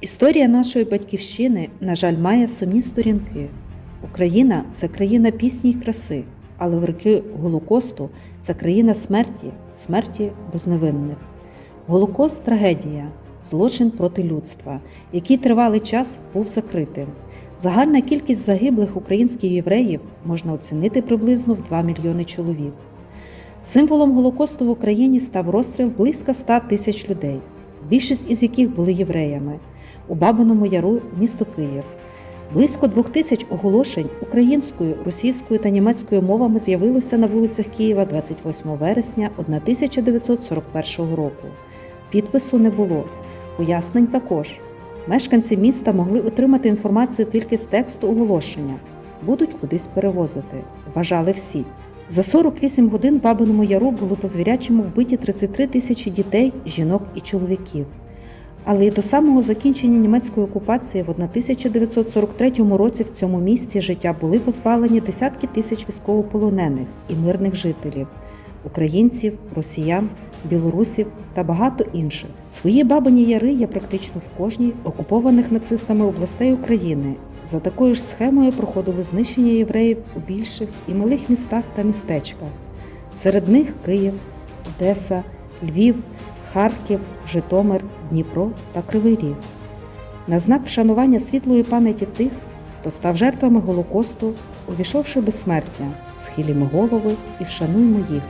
Історія нашої батьківщини, на жаль, має сумні сторінки. Україна це країна пісні й краси, але в роки Голокосту це країна смерті, смерті безневинних. Голокост трагедія, злочин проти людства, який тривалий час був закритим. Загальна кількість загиблих українських євреїв можна оцінити приблизно в 2 мільйони чоловік. Символом Голокосту в Україні став розстріл близько 100 тисяч людей, більшість із яких були євреями. У Бабиному Яру місто Київ. Близько двох тисяч оголошень українською, російською та німецькою мовами з'явилося на вулицях Києва 28 вересня 1941 року. Підпису не було, пояснень також. Мешканці міста могли отримати інформацію тільки з тексту оголошення, будуть кудись перевозити, вважали всі. За 48 годин в Бабиному Яру були по звірячому вбиті 33 тисячі дітей, жінок і чоловіків. Але й до самого закінчення німецької окупації в 1943 році в цьому місці життя були позбавлені десятки тисяч військовополонених і мирних жителів українців, росіян, білорусів та багато інших. Свої бабині яри є практично в кожній окупованих нацистами областей України. За такою ж схемою проходили знищення євреїв у більших і малих містах та містечках. Серед них Київ, Одеса, Львів, Харків, Житомир, Дніпро та Кривий Ріг. На знак вшанування світлої пам'яті тих, хто став жертвами Голокосту, увійшовши безсмертя, схилімо голови і вшануймо їх.